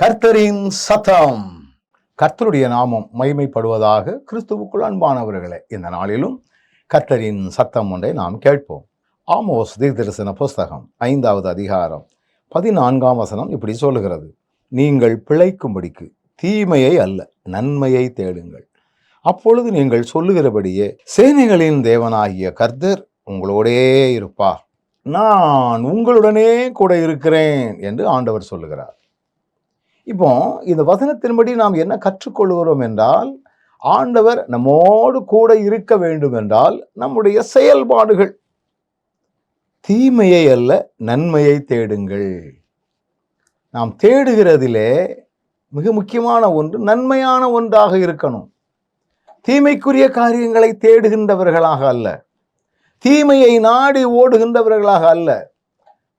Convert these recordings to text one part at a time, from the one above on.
கர்த்தரின் சத்தம். கர்த்தருடைய நாமம் மகிமைப்படுவதாக கிறிஸ்துவுக்குள் அன்பானவர்களே இந்த நாளிலும் கர்த்தரின் சத்தம் ஒன்றை நாம் கேட்போம். ஆமோஸ் தீர்தரிசன புஸ்தகம் ஐந்தாவது அதிகாரம் பதினான்காம் வசனம் இப்படி சொல்லுகிறது. நீங்கள் பிழைக்கும்படிக்கு தீமையை அல்ல நன்மையை தேடுங்கள். அப்பொழுது நீங்கள் சொல்லுகிறபடியே சேனைகளின் தேவனாகிய கர்த்தர் உங்களோடே இருப்பார். நான் உங்களுடனே கூட இருக்கிறேன் என்று ஆண்டவர் சொல்லுகிறார். இப்போ இந்த வசனத்தின்படி நாம் என்ன கற்றுக்கொள்கிறோம் என்றால் ஆண்டவர் நம்மோடு கூட இருக்க வேண்டும் என்றால் நம்முடைய செயல்பாடுகள் தீமையை அல்ல நன்மையை தேடுங்கள். நாம் தேடுகிறதிலே மிக முக்கியமான ஒன்று நன்மையான ஒன்றாக இருக்கணும். தீமைக்குரிய காரியங்களை தேடுகின்றவர்களாக அல்ல. தீமையை நாடி ஓடுகின்றவர்களாக அல்ல.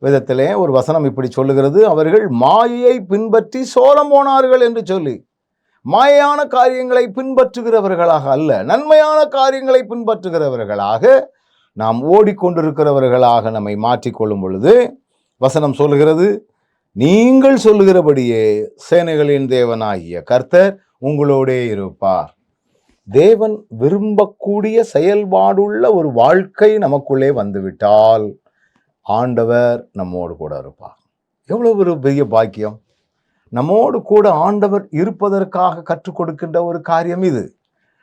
விதத்திலே ஒரு வசனம் இப்படி சொல்லுகிறது. அவர்கள் மாயையை பின்பற்றி சோரம் போனார்கள் என்று சொல்லி மாயான காரியங்களை பின்பற்றுகிறவர்களாக அல்ல நன்மையான காரியங்களை பின்பற்றுகிறவர்களாக நாம் ஓடிக்கொண்டிருக்கிறவர்களாக நம்மை மாற்றிக்கொள்ளும் பொழுது வசனம் சொல்லுகிறது நீங்கள் சொல்லுகிறபடியே சேனைகளின் தேவனாகிய கர்த்தர் உங்களோடே இருப்பார். தேவன் விரும்பக்கூடிய செயல்பாடுள்ள ஒரு வாழ்க்கை நமக்குள்ளே வந்துவிட்டால் ஆண்டவர் நம்மோடு கூட இருப்பார். எவ்வளோ ஒரு பெரிய பாக்கியம். நம்மோடு கூட ஆண்டவர் இருப்பதற்காக கற்றுக் கொடுக்கின்ற ஒரு காரியம் இது.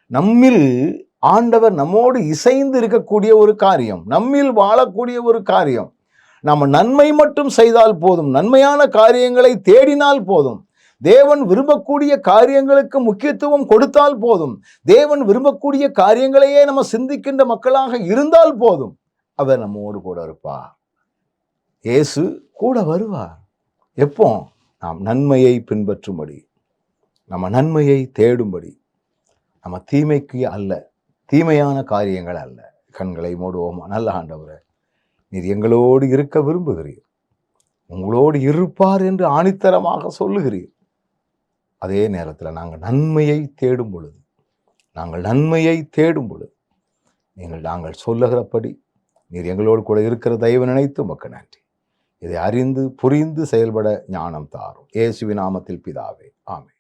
நம்மில் ஆண்டவர் நம்மோடு இசைந்து இருக்கக்கூடிய ஒரு காரியம். நம்மில் வாழக்கூடிய ஒரு காரியம். நம்ம நன்மை மட்டும் செய்தால் போதும். நன்மையான காரியங்களை தேடினால் போதும். தேவன் விரும்பக்கூடிய காரியங்களுக்கு முக்கியத்துவம் கொடுத்தால் போதும். தேவன் விரும்பக்கூடிய காரியங்களையே நம்ம சிந்திக்கின்ற மக்களாக இருந்தால் போதும். அவர் நம்மோடு கூட இருப்பார். இயேசு கூட வருவார். எப்போ? நாம் நன்மையை பின்பற்றும்படி. நம்ம நன்மையை தேடும்படி. நம்ம தீமைக்கு அல்ல தீமையான காரியங்கள் அல்ல. கண்களை மூடுவோம். நல்ல ஆண்டவரை நீர் எங்களோடு இருக்க விரும்புகிறீர். உங்களோடு இருப்பார் என்று ஆணித்தரமாக சொல்லுகிறீர். அதே நேரத்தில் நாங்கள் நன்மையை தேடும் பொழுது நாங்கள் நன்மையை தேடும் பொழுது நீங்கள் நாங்கள் சொல்லுகிறபடி நீர் எங்களோடு கூட இருக்கிற தயவு நினைத்து மக்கள் நன்றி. இதை அறிந்து புரிந்து செயல்பட ஞானம் தாரும். ஏசுவி நாமத்தில் பிதாவே. ஆமே